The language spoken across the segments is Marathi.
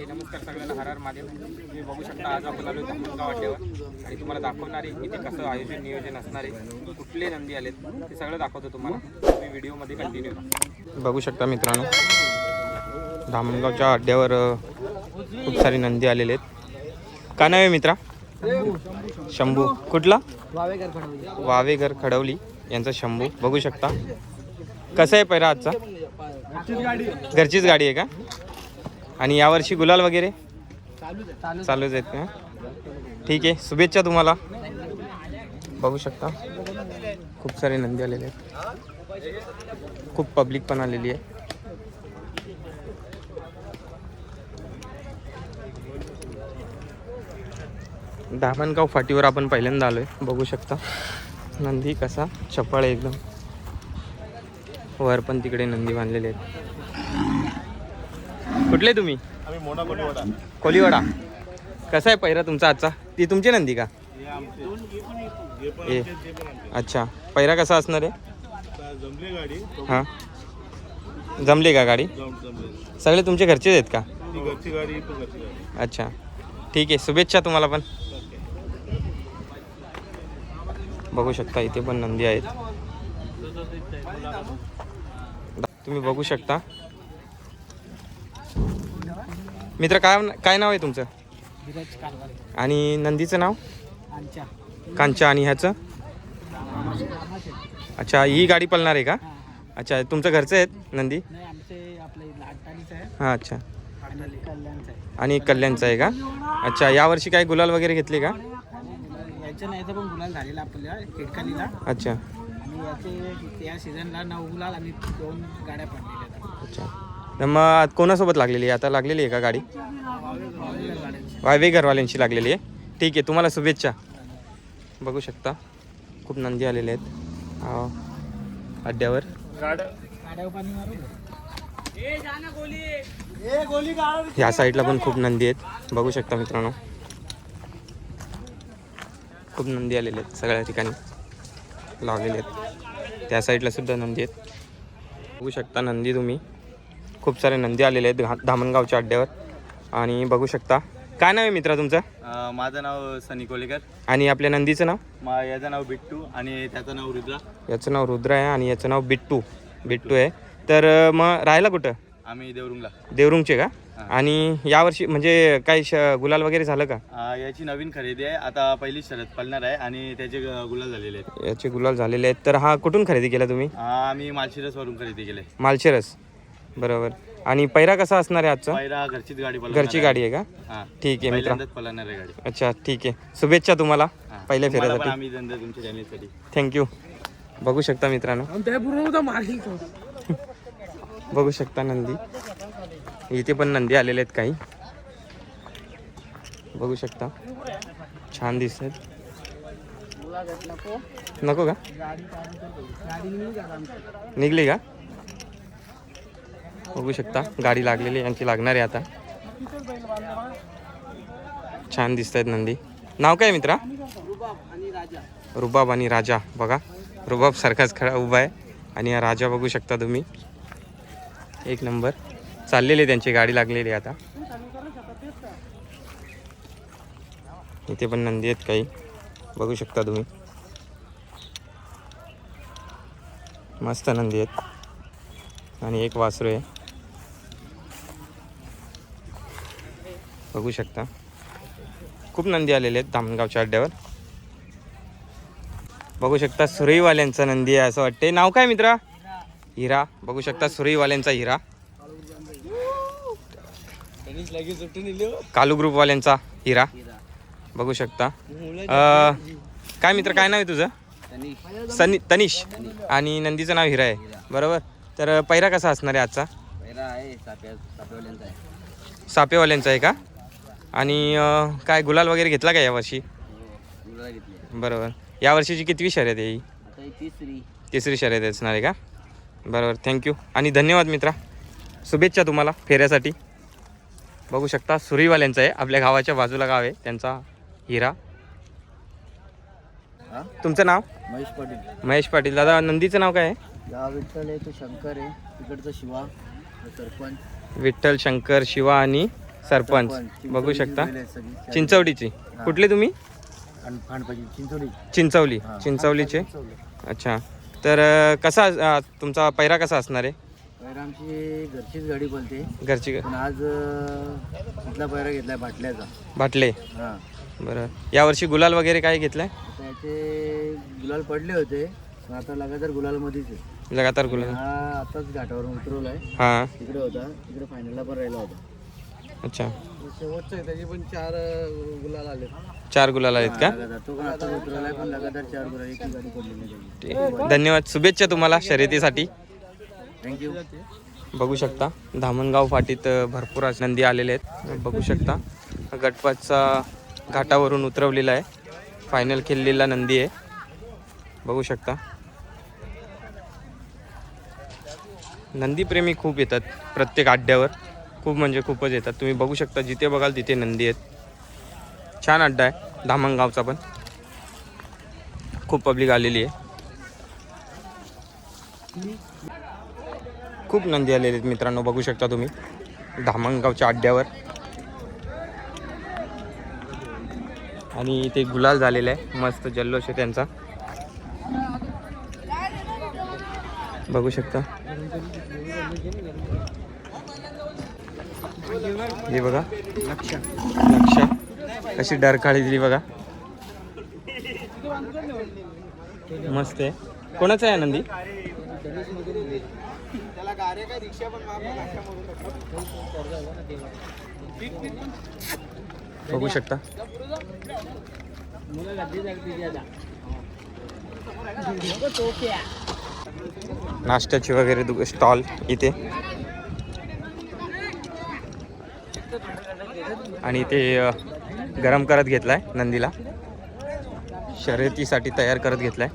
हे नमस्कार सगळ्यांना. हर महादेव. तुम्ही बघू शकता आज आपण आलो धामणगाव अड्ड्यावर आणि तुम्हाला दाखवणार आहे इथे कसं आयोजन नियोजन असणार आहे. कुठले नंदी आलेत ते सगळं दाखवतो तुम्हाला. तुम्ही व्हिडिओमध्ये कंटिन्यू बघू शकता मित्रांनो धामणगावच्या अड्ड्यावर खूप सारे नंदी आलेले आहेत. का नाही आहे मित्रा? शंभू. कुठला? वावेघर खडवली. यांचा शंभू. बघू शकता. कसं आहे पहिला आजचा? घरचीच गाडी आहे का? आणि यावर्षी गुलाल वगैरे? चालूच आहेत का? ठीक आहे. शुभेच्छा तुम्हाला. बघू शकता. खूप सारे नंदी आलेले आहेत. खूप पब्लिक पण आलेली आहे. धामणगाव फाटीवर आपण पहिल्यांदा आलोय. बघू शकता. नंदी कसा? चपळ आहे एकदम. वर पण तिकडे नंदी बांधलेले आहेत. कुठले तुम्ही? आम्ही कोलीवाडा. कसा आहे पहिरा तुमचा आजचा? ती तुमची नंदी का? ए. अच्छा. पहिरा कसा असणार आहे? हां. जमली का गाडी? सगळे तुमचे घरचेच आहेत का? अच्छा. ठीक आहे. शुभेच्छा तुम्हाला पण. बघू शकता इथे पण नंदी आहेत. तुम्ही बघू शकता. मित्र काय काय नाव आहे तुमचं? आणि नंदीचं नाव? कांचा. आणि ह्याचं? अच्छा ही गाडी पळणार आहे का? अच्छा तुमचं घरचं आहेत नंदी? हां अच्छा. आणि कल्याणचं आहे. का? अच्छा यावर्षी काय गुलाल वगैरे घेतले का? अच्छा. अच्छा. मग कोणासोबत लागलेली आहे? आता लागलेली आहे का गाडी? वायवे घरवाल्यांशी लागलेली आहे. ठीक आहे तुम्हाला शुभेच्छा. बघू शकता. खूप नंदी आलेले आहेत. अड्ड्यावर. ह्या साईडला पण खूप नंदी आहेत. बघू शकता मित्रांनो. खूप नंदी आलेले आहेत सगळ्या ठिकाणी. लावलेले आहेत. त्या साईडला सुद्धा नंदी आहेत. बघू शकता नंदी तुम्ही. खूप सारे नंदी आलेले आहेत घा- धामणगावच्या अड्ड्यावर. आणि बघू शकता. काय नाव आहे मित्रा तुमचं? अ, माझं नाव सनी कोलेकर. आणि आपल्या नंदीचं नाव? मा याचं नाव बिट्टू आणि त्याचं नाव रुद्रा. याचं नाव रुद्र आहे आणि याचं नाव बिट्टू. बिट्टू आहे. तर अं, मग राहायला कुठं? आम्ही देवरुंगला. देवरुंगचे का. आणि यावर्षी म्हणजे काही श गुलाल वगैरे झालं का? अ, याची नवीन खरेदी आहे. आता पहिली शरद पळणार आहे आणि त्याचे ग- गुलाल झालेले आहेत. याचे गुलाल झालेले आहेत. तर हा कुठून खरेदी केला तुम्ही? अ, आम्ही मालशिरसवरून खरेदी केले. मालशेरस. बरोबर. आणि पैरा कसा असणार आहे आजचा? पहिला घरचीच गाडी घरची गाडी आहे का? हा. ठीक आहे मित्रा. पहिल्यांदाच पळणार आहे गाडी. अच्छा ठीक आहे. शुभेच्छा तुम्हाला हा. पहिल्या तुम्हाला पण फेऱ्यासाठी. आम्ही धंदा तुमच्या चॅनलसाठी. थँक्यू बघू शकता मित्रांनो. बघू शकता नंदी. इथे पण नंदी आलेले आहेत काही. बघू शकता. छान दिसत. आहेत नको का? निघली का? बघू शकता. गाडी लागलेली आहे, यांची लागणार आहे आता. छान दिसत आहेत नंदी. नाव काय मित्रा? रुबाब आणि राजा. बघा रुबाब सारखाच खडा उभा आहे. आणि हा राजा बघू शकता तुम्ही. एक नंबर. चाललेली त्यांची गाडी लागलेली आहे आता. इथे पण नंदी आहेत काही. बघू शकता तुम्ही. मस्त नंदी आहेत. आणि एक वासरू आहे. बघू शकता. खूप नंदी आलेले आहेत धामणगावच्या अड्ड्यावर. बघू शकता सुरईवाल्यांचा नंदी आहे असं वाटते नाव काय मित्रा? हिरा. बघू शकता सुरईवाल्यांचा हिरा. कालू ग्रुपवाल्यांचा हिरा. बघू शकता. काय मित्र काय नाव आहे तुझं? सनी तनिष. आणि नंदीचं नाव हिरा आहे. बरोबर? तर पैरा कसा असणार आहे आजचा? सापेवाल्यांचा आहे का? आणि अं, काय गुलाल वगैरे घेतला का यावर्षी? बरोबर. यावर्षीची कितवी शर्यत आहे ही? तिसरी. तिसरी शर्यत असणार आहे का? बरोबर. थँक्यू आणि धन्यवाद मित्रा. शुभेच्छा तुम्हाला फेऱ्यासाठी. बघू शकता सुरीवाल्यांचं आहे. आपल्या गावाच्या बाजूला गाव आहे. त्यांचा हिरा. तुमचं नाव? महेश पाटील. महेश पाटील. दादा नंदीचं नाव काय आहे? या विठ्ठल आहे तो शंकर आहे. तिकडचा शिवा तो सरपंच. विठ्ठल शंकर शिवा आणि सरपंच. बघू शकता. चिंचवडीची. कुठले तुम्ही? चिंचोली चिंचवली. चिंचवलीचे? अच्छा. तर कसा तुमचा पैरा कसा असणार आहे? आमची घरचीच गाडी बोलते घरची आज इथला पैरा घेतलाय बाटल्याचा. बाटले? हा. बरं. यावर्षी गुलाल वगैरे काय घेतलाय? त्याचे गुलाल पडले होते आता लगातार गुलाल मध्येच आहे. लगातार गुलाल. हा आताच घाटावरून उतरवलाय. हां. तिकडे होता तिकडे फायनलला पण राहिला होता. अच्छा. शेवटचं आहे त्याचे पण चार गुलाल आले चार गुलाल आहेत का? ठीक. धन्यवाद. शुभेच्छा तुम्हाला शर्यतीसाठी. थँक्यू बघू शकता. धामणगाव फाटीत अ, भरपूर असे नंदी आलेले आहेत. बघू शकता. गटपातचा घाटावरून उतरवलेला आहे. फायनल खेळलेला नंदी आहे. बघू शकता. नंदीप्रेमी खूप येतात प्रत्येक अड्ड्यावर. खूप म्हणजे खूपच येतात. तुम्ही बघू शकता जिथे बघाल तिथे नंदी आहेत. छान अड्डा आहे धामणगावचा पण. खूप पब्लिक आलेली आहे. खूप नंदी आलेली आहेत मित्रांनो बघू शकता तुम्ही. धामणगावच्या अड्ड्यावर. आणि ते गुलाल झालेला आहे मस्त जल्लोष आहे त्यांचा. बघू शकता. हे बघा. लक्ष कशी डरकाळी दिली बघा. मस्त आहे. कोणाचा आहे आनंदी? बघू शकता. नाश्त्याची वगैरे स्टॉल इथे. आणि ते गरम करत घेतलाय नंदीला. शर्यतीसाठी तयार करत घेतलाय.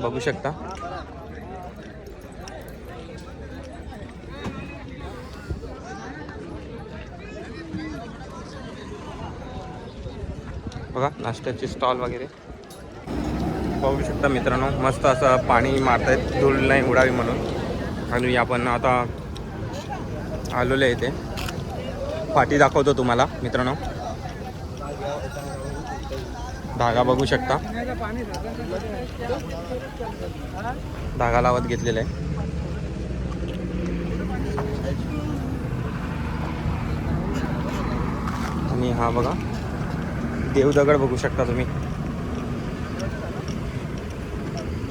बघू शकता. बघा नाश्त्याचे स्टॉल वगैरे. बघू शकता मित्रांनो मस्त असं पाणी मारतायत. धूळ नाही उडावी म्हणून. आणि आपण आता आलेलो आहे इथे. फाटी दाखवतो तुम्हाला मित्रांनो. धागा बघू शकता. धागा लावत घेतलेला आहे. आणि हा बघा देवदगड बघू शकता तुम्ही.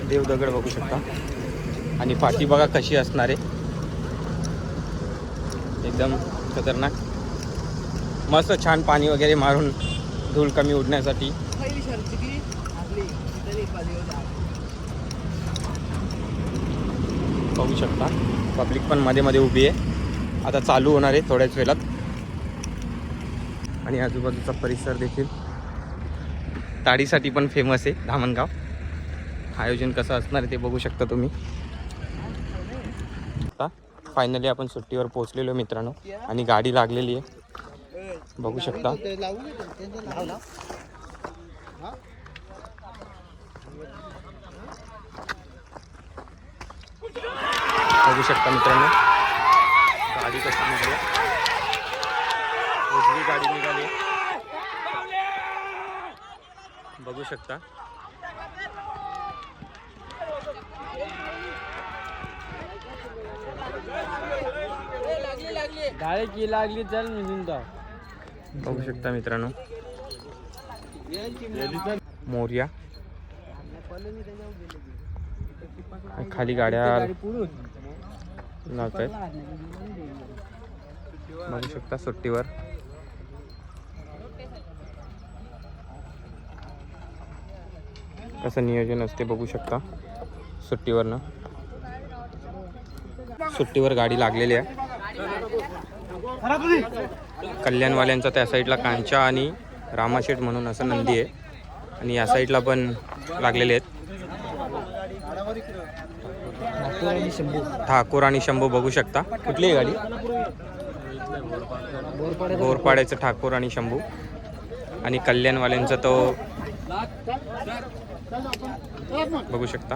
देवदगड बघू शकता. आणि पाठी बघा कशी असणार आहे. एकदम खतरनाक. मस्त छान पाणी वगैरे मारून धूळ कमी उडण्यासाठी. बघू शकता. पब्लिक पण मध्ये मध्ये उभी आहे. आता चालू होणार आहे थोड्याच वेळात. आणि आजूबाजूचा परिसर देखील. ताडीसाठी पण फेमस आहे धामणगाव. आयोजन कसं असणार आहे ते बघू शकता तुम्ही. आता फायनली आपण सुट्टीवर पोहोचलेलो मित्रांनो. आणि गाडी लागलेली आहे. बघू शकता. बघू शकता मित्रांनो. गाडी कशी निघाली? उजवी गाडी निघाली. बघू शकता. गाडी की लागली. चल निघून जा बघू शकता मित्रांनो. मोर्या. खाली गाड्या लावत आहेत. बघू शकता सुट्टीवर. कसं नियोजन असते बघू शकता सुट्टीवरनं. सुट्टीवर गाडी लागलेली आहे. कल्याणवाल्यांचा त्या साईडला कांचा आणि रामाशेठ म्हणून असं नंदी आहे. आणि या साईडला पण लागलेले आहेत. ठाकूर आणि शंभू बघू शकता. कुठली गाडी? बोरपाड्याचं ठाकूर आणि शंभू. आणि कल्याणवाल्यांचा तो बघू शकता.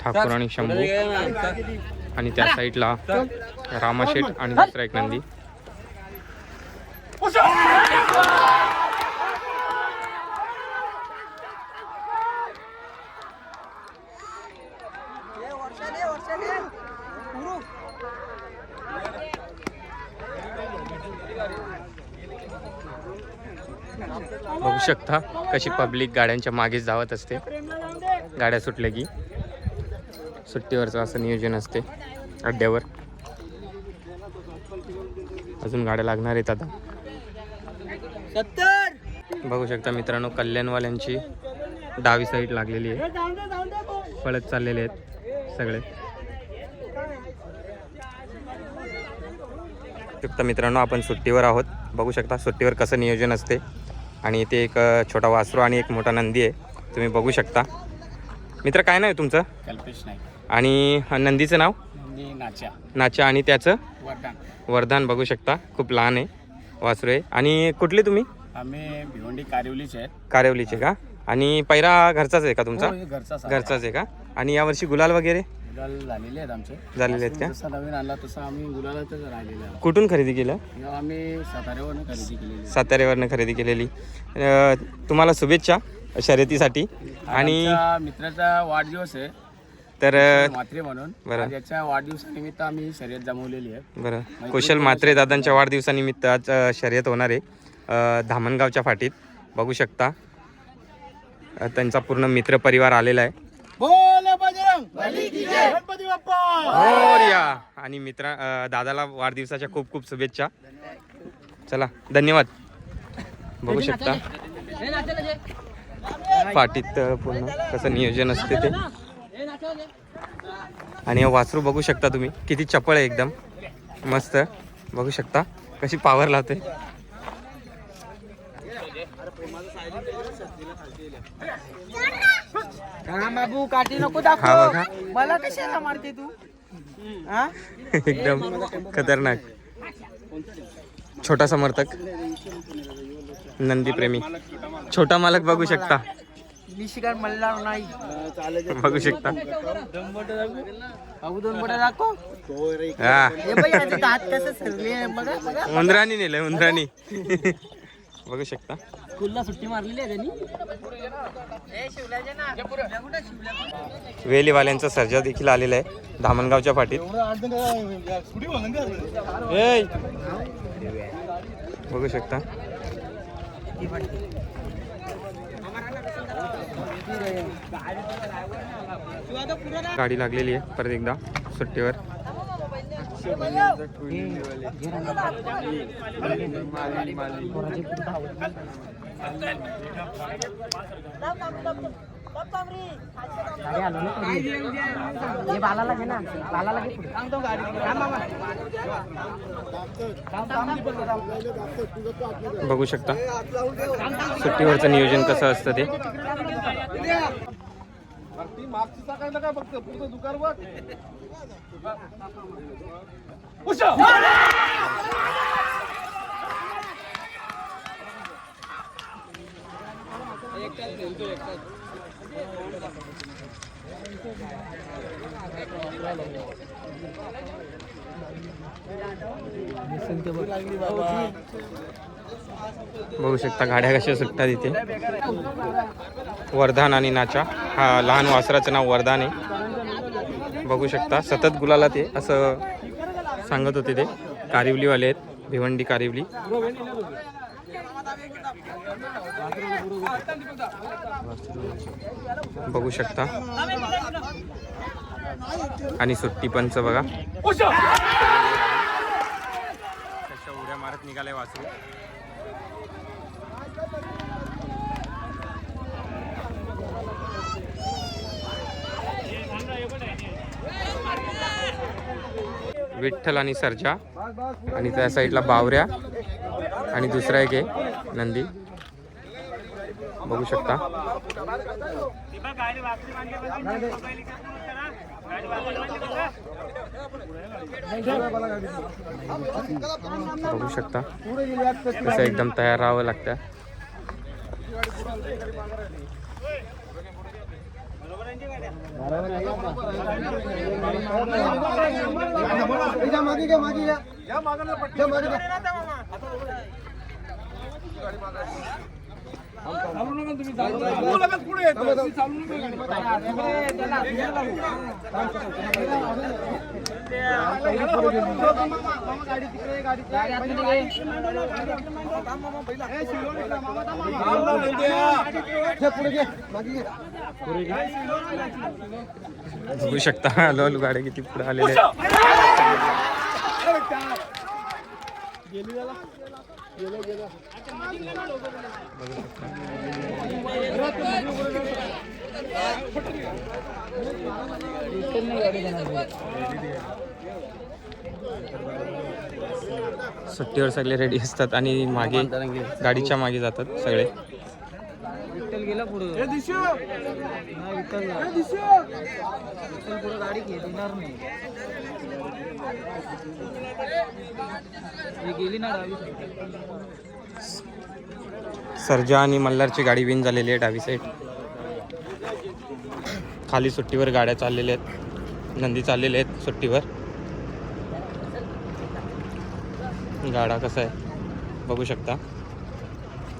ठाकूर आणि शंभू. आणि त्या साईडला रामाशेठ आणि दुसरा एक नंदी. शकता. कशी पब्लिक गाड्यांच्या मागेच धावत असते. गाड्या सुटल्या की. सुट्टीवरचं असं नियोजन असते. अड्ड्यावर. अजून गाड्या लागणार आहेत आता. बघू शकता मित्रांनो कल्याणवाल्यांची डावी साईड लागलेली आहे. पळत चाललेले आहेत सगळे. शकता मित्रांनो आपण सुट्टीवर आहोत. बघू शकता सुट्टीवर कसं नियोजन असते. आणि इथे एक छोटा वासरू आणि एक मोठा नंदी आहे. तुम्ही बघू शकता. मित्र काय नाव आहे तुमचं? कल्पेश नाईक. आणि नंदीचं नाव? नाच्या नाचा. आणि त्याचं? वरदान वरदान बघू शकता. खूप लहान आहे वासरू आहे. आणि कुठले तुम्ही? आम्ही भिवंडी कारिवलीचे आहेत. कारेवलीचे का? आणि पैरा घरचाच आहे का तुमचा? हो, हे. घरचाच आहे का? आणि यावर्षी गुलाल वगैरे? गुलाल झालेले आहेत आमचे. झालेले आहेत का? जसा नवीन आणला तसा आम्ही गुलालातच राहिलेलो आहे कुठून खरेदी केलं? आम्ही साताऱ्यावरून खरेदी केलेली. आहे. साताऱ्यावरनं खरेदी केलेली. अ, तुम्हाला शुभेच्छा शर्यतीसाठी. आणि आमच्या मित्राचा वाढदिवस आहे. तर अ, मात्रे म्हणून. बरं. आज याच्या वाढदिवसानिमित्त आम्ही ही शर्यत जमवलेली आहे. बरं. कुशल म्हात्रे दादांच्या वाढदिवसानिमित्त आज अ, शर्यत होणार आहे. अ, धामणगावच्या फाटीत. बघू शकता. अ, त्यांचा पूर्ण मित्रपरिवार आलेला आहे. मोरया. आणि मित्रा दादाला वाढदिवसाच्या खूप खूप शुभेच्छा. चला धन्यवाद. बघू शकता. फाटीत अ, पूर्ण कसं नियोजन असते ते. आणि वासरू बघू शकता तुम्ही. किती चपळ आहे एकदम. मस्त. बघू शकता. कशी पावर लावते. बाबू काठी नको हा बघा. मला कशाला मारते तू? हा? एकदम खतरनाक. छोटा समर्थक नंदी प्रेमी. छोटा मालक बघू शकता. मी शिकार नाही. बघू शकता. बाबू दोन बोटा दाखव. हा. हे बघ याचे दात कसं सरले. बघा बघा. उंदराणी नेलंय उंदराणी बघू शकता. स्कूलला सुट्टी मारलेली आहे त्यांनी. वेलीवाल्यांचा सर्जा देखील आलेला आहे. धामणगावच्या फाटीत. एय! बघू शकता. गाडी लागलेली आहे परत एकदा सुट्टीवर. हे बालाला घे ना बालाला घे पुढे. थांब तो गाडी थांब मामा. बघू शकता सुट्टीवरचं नियोजन कसं असतं ते बघू बघू शकता गाड्या कशा सुटतात इथे. वरदान आणि नाचा. हा लहान वासराचं नाव वरदान आहे. बघू शकता. सतत गुलाला ते असं सांगत होते ते. कारिवलीवाले आहेत भिवंडी कारिवली. बघू शकता. आणि सुट्टी पंच बघा. कशा उड्या मारत निघाले वासरू. विठ्ठल आणि सरजा. आणि त्या साईडला बावऱ्या. आणि दुसरा एक आहे नंदी. बघू शकता. बघू शकता. कसं एकदम तयार राहावं लागतं. मागे घ्या मागे घ्या. मागे चालू नका तुम्ही चालू नका पुढे चालू नका बघू शकता लोल गाड्या किती पुढे आलेले आहेत. सुट्टीवर सगळे रेडी असतात आणि मागे गाडीच्या मागे जातात सगळे. गेला पुढं गाडी नाही गेली ना. सर्जा आणि मल्हारची गाडी विन झालेली आहे डावी साईड खाली सुट्टीवर गाड्या चाललेल्या आहेत. नंदी चाललेले आहेत सुट्टीवर. गाडा कसा आहे? बघू शकता.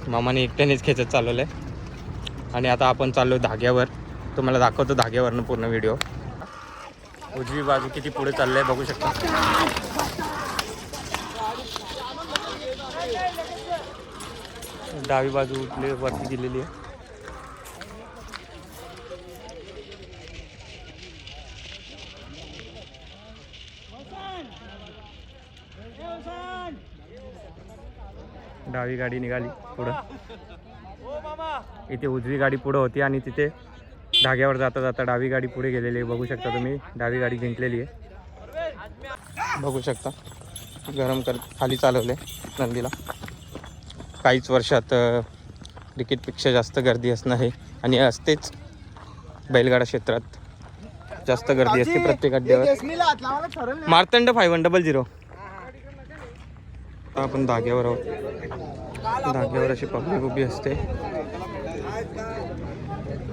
मामाने एकट्यानेच खेचत चालवलं आहे आणि आता आपण चाललो धाग्यावर. तुम्हाला दाखवतो धाग्यावरनं पूर्ण व्हिडिओ उजवी बाजू किती पुढे चाललं आहे बघू शकता. डावी बाजू उठले वरती दिलेली आहे. डावी गाडी निघाली पुढं. इथे उजवी गाडी पुढं होती आणि तिथे धाग्यावर जाता जाता डावी गाडी पुढे गेलेली आहे. बघू शकता तुम्ही डावी गाडी जिंकलेली आहे. बघू शकता गरम कर खाली चालवले नंदीला. काहीच वर्षात क्रिकेटपेक्षा जास्त गर्दी असणं आहे आणि असतेच बैलगाडा क्षेत्रात जास्त गर्दी असते प्रत्येक अड्ड्यावर. Martand five one double zero. आपण धाग्यावर आहोत. धाग्यावर अशी पब्लिक उभी असते.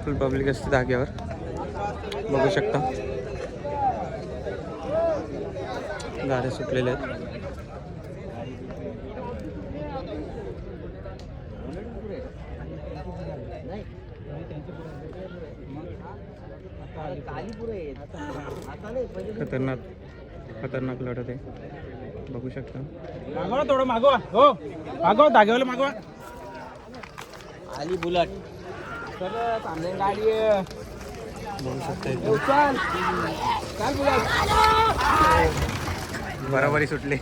फुल पब्लिक असते धाग्यावर. बघू शकता. गाड्या सुटलेल्या आहेत. खतरनाक खतरनाक लढत आहे. बघू शकता. मागवा थोडं मागवा. हो. मागवा धाग्यावाला मागवा. आली बुलट. तर चांगली गाडी आहे. बघू शकता हो, इथे. चाल. चाल बुलट. बराबरी सुटली.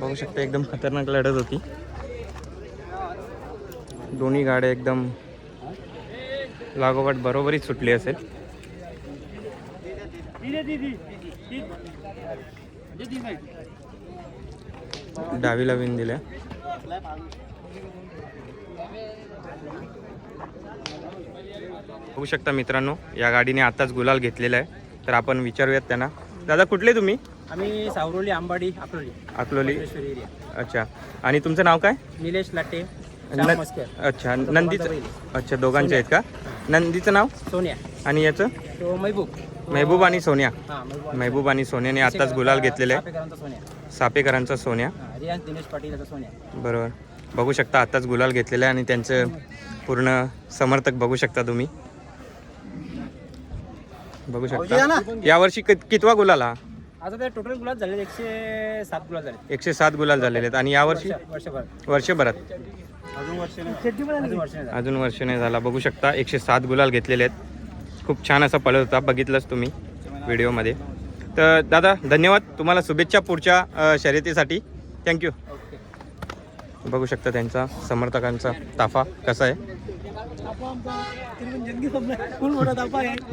बघू शकता एकदम खतरनाक लढत होती. दोन्ही गाड्या एकदम लागोपाठ बरोबरीच सुटली असेल. डावीला विन दिल्या. बघू शकता मित्रांनो या गाडीने आताच गुलाल घेतलेला आहे. तर आपण विचारूयात त्यांना. दादा कुठले तुम्ही? आम्ही सावरोली आंबाडी अकोली अकलोली एरिया अच्छा. आणि तुमचं नाव काय? निलेश लाटे अच्छा. नंदीचं अच्छा दोघांचे आहेत का? नंदीचं नाव? सोन्या. आणि याचं? तो महबूब महबूब आणि सोन्या. हा महबूब आणि सोन्याने आताच गुलाल घेतलेले. सापेकरांचा सोन्या. बरोबर. बघू शकता आताच गुलाल घेतलेला आहे आणि त्यांचं पूर्ण समर्थक बघू शकता तुम्ही. बघू शकता. यावर्षी कित- कितवा गुलाल हा? आता टोटल गुलाब झाले एकशे सात गुलाब झाले एकशे सात गुलाल झालेले आहेत. आणि यावर्षी? वर्षभर वर्षभरात. अजून वर्ष नाही झाला. बघू शकता एकशे सात गुलाल घेतलेले आहेत. खूप छान असा पळत होता बघितलंच तुम्ही व्हिडिओमध्ये. तर दादा धन्यवाद तुम्हाला शुभेच्छा पुढच्या शर्यतीसाठी. थँक्यू बघू शकता त्यांचा समर्थकांचा ताफा कसा आहे.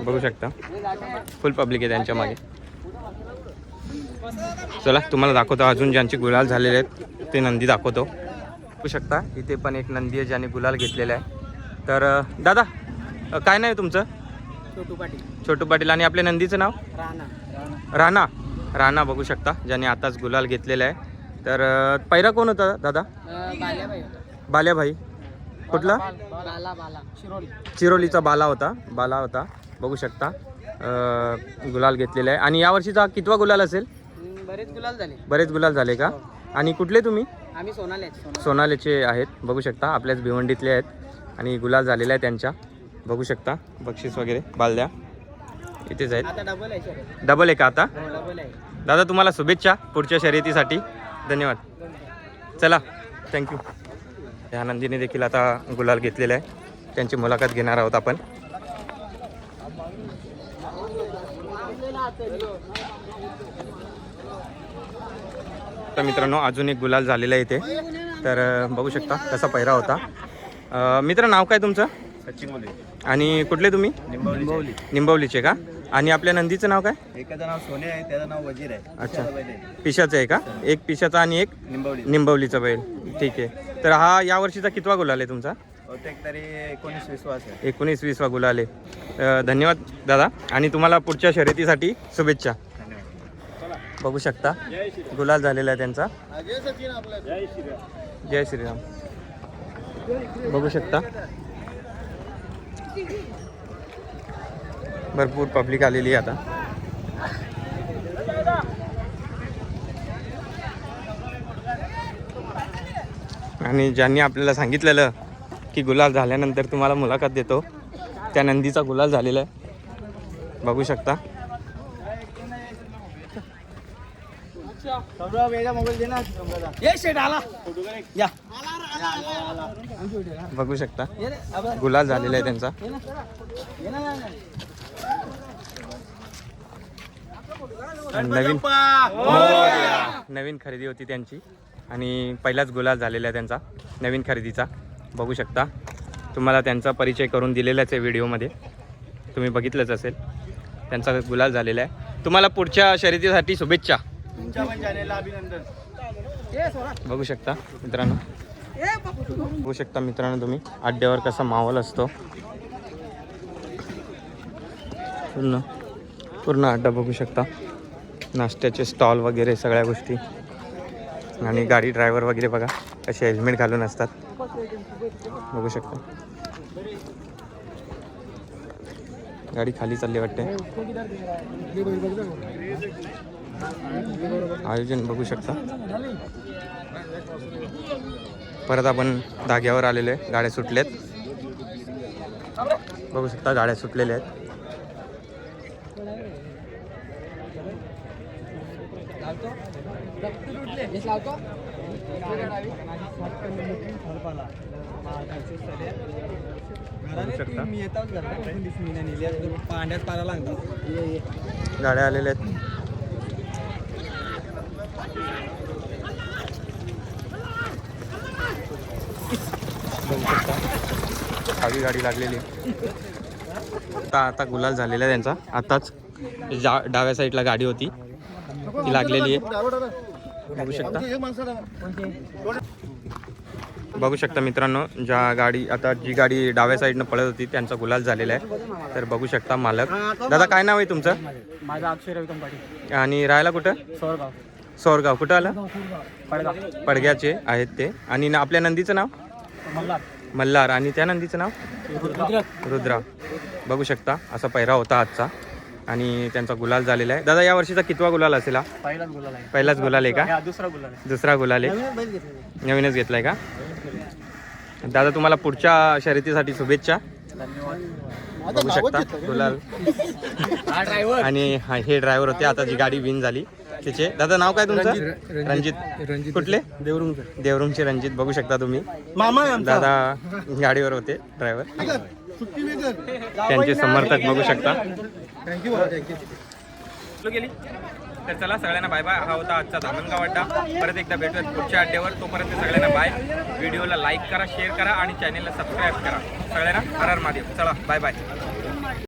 बघू शकता. फुल पब्लिक आहे त्यांच्या मागे. चला तुम्हाला दाखवतो अजून ज्यांचे गुलाल झालेले आहेत ते नंदी दाखवतो. बघू शकता इथे पण एक नंदी आहे ज्याने गुलाल घेतलेला आहे. तर दादा काय नाही तुमचं? छोटू पाटील. छोटू पाटील आणि आपल्या नंदीचं नाव? राणा. राणा. राणा बघू शकता ज्याने आताच गुलाल घेतलेला आहे. तर पहिला कोण होता दादा? बाल्याभाई कुठला? बाला बाला. शिरोली. चिरोलीचा बाला होता. बाला होता. बघू शकता. गुलाल घेतलेला आहे. आणि यावर्षीचा कितवा गुलाल असेल? बरेच गुलाल झाले. बरेच गुलाल झाले का? आणि कुठले तुम्ही? आम्ही सोनाले सोनालीचे आहेत. बघू शकता आपल्याच भिवंडीतले आहेत. आणि गुलाल झालेला आहे त्यांच्या. बघू शकता. बक्षीस वगैरे बालद्या. इथेच आहेत. डबल आहे का आता? आहे. दादा तुम्हाला शुभेच्छा पुढच्या शर्यतीसाठी. धन्यवाद. चला थँक्यू या नंदीने देखील आता गुलाल घेतलेला आहे. त्यांची मुलाखत घेणार आहोत आपण. तर मित्रांनो अजून एक गुलाल झालेला आहे इथे. तर बघू शकता कसा पहिरा होता. मित्र नाव काय तुमचं? आणि कुठले तुम्ही? निंबवली. निंबवलीचे का? आणि आपल्या नंदीचं नाव काय? एकाचं नाव सोने आहे त्याचं नाव वजीर आहे. अच्छा. पिशाचं आहे. का? एक पिशाचा आणि एक निंबवली. निंबवलीचा बैल. ठीक आहे. तर हा या वर्षीचा कितवा गुलाल आहे तुमचा? बहुतेक तरी एकोणीस एकोणीस वीसवा गुलाल आहे. धन्यवाद दादा. आणि तुम्हाला पुढच्या शर्यतीसाठी शुभेच्छा. बघू शकता गुलाल झालेला आहे त्यांचा. जय श्रीराम. बघू शकता. भरपूर पब्लिक आलेली आहे आता. आणि ज्यांनी आपल्याला सांगितलेलं की गुलाल झाल्यानंतर तुम्हाला मुलाखत देतो त्या नंदीचा गुलाल झालेला आहे. बघू शकता. ये. बघू शकता. गुलाल झालेला आहे त्यांचा. नवीन नवीन खरेदी होती त्यांची. आणि पहिलाच गुलाल झालेला आहे त्यांचा नवीन खरेदीचा. बघू शकता. तुम्हाला त्यांचा परिचय करून दिलेलाच आहे व्हिडिओमध्ये. तुम्ही बघितलंच असेल. त्यांचा गुलाल झालेला आहे. तुम्हाला पुढच्या शर्यतीसाठी शुभेच्छा. अभिनंदन बघू शकता मित्रांनो. बघू शकता मित्रांनो तुम्ही अड्ड्यावर कसा माहोल असतो. पूर्ण पूर्ण अड्डा बघू शकता. नाश्त्याचे स्टॉल वगैरे सगळ्या गोष्टी. आणि गाडी ड्रायव्हर वगैरे बघा कसे हेल्मेट घालून असतात. बघू शकता. गाडी खाली चालली वाटते. आयोजन बघू शकता. परत आपण धाग्यावर आलेलो आहे. गाड्या सुटल्यात. बघू शकता गाड्या सुटलेल्या आहेत. गाड्या आलेल्या आहेत बघू शकता खाली गाडी लागलेली. आता आता गुलाल झालेला आहे त्यांचा. आताच जा डाव्या साईडला गाडी होती. ती लागलेली आहे. बघू शकता. बघू शकता मित्रांनो ज्या गाडी आता जी गाडी डाव्या साईडनं पळत होती त्यांचा गुलाल झालेला आहे. तर बघू शकता मालक. दादा काय नाव आहे तुमचं? माझा अक्षय रविकम पाटील आणि राहायला कुठं? सोरगाव. सोरगाव. कुठं आलं? पडग्याचे आहेत ते. आणि आपल्या नंदीचं नाव? मल्हार. आणि त्या नंदीचं नाव? रुद्रा. बघू शकता असा पहिरा होता आजचा. आणि त्यांचा गुलाल झालेला आहे. दादा या वर्षीचा कितवा गुलाल असेल हा? पहिलाच गुलाल आहे. का? दुसरा गुलाल आहे. दुसरा गुलाल आहे. नवीनच घेतलाय का? दादा तुम्हाला पुढच्या शर्यतीसाठी शुभेच्छा. बघू शकता गुलाल. आणि हा हे ड्रायव्हर होते. आता जी गाडी विन झाली. त्याचे. दादा नाव काय तुमचं? रणजित. कुठले? देवरुंग देवरुमचे रणजित. बघू शकता तुम्ही. मामा दादा गाडीवर होते ड्रायव्हर त्यांचे समर्थक बघू शकता. थँक्यू थँक्यू तर चला सगळ्यांना बाय बाय हा होता आजचा धामणगाव अड्डा. परत एकदा भेटूयात पुढच्या अड्ड्यावर. तोपर्यंत सगळ्यांना बाय व्हिडिओला लाईक करा शेअर करा आणि चॅनेलला सबस्क्राईब करा. सगळ्यांना हर हर महादेव. चला बाय बाय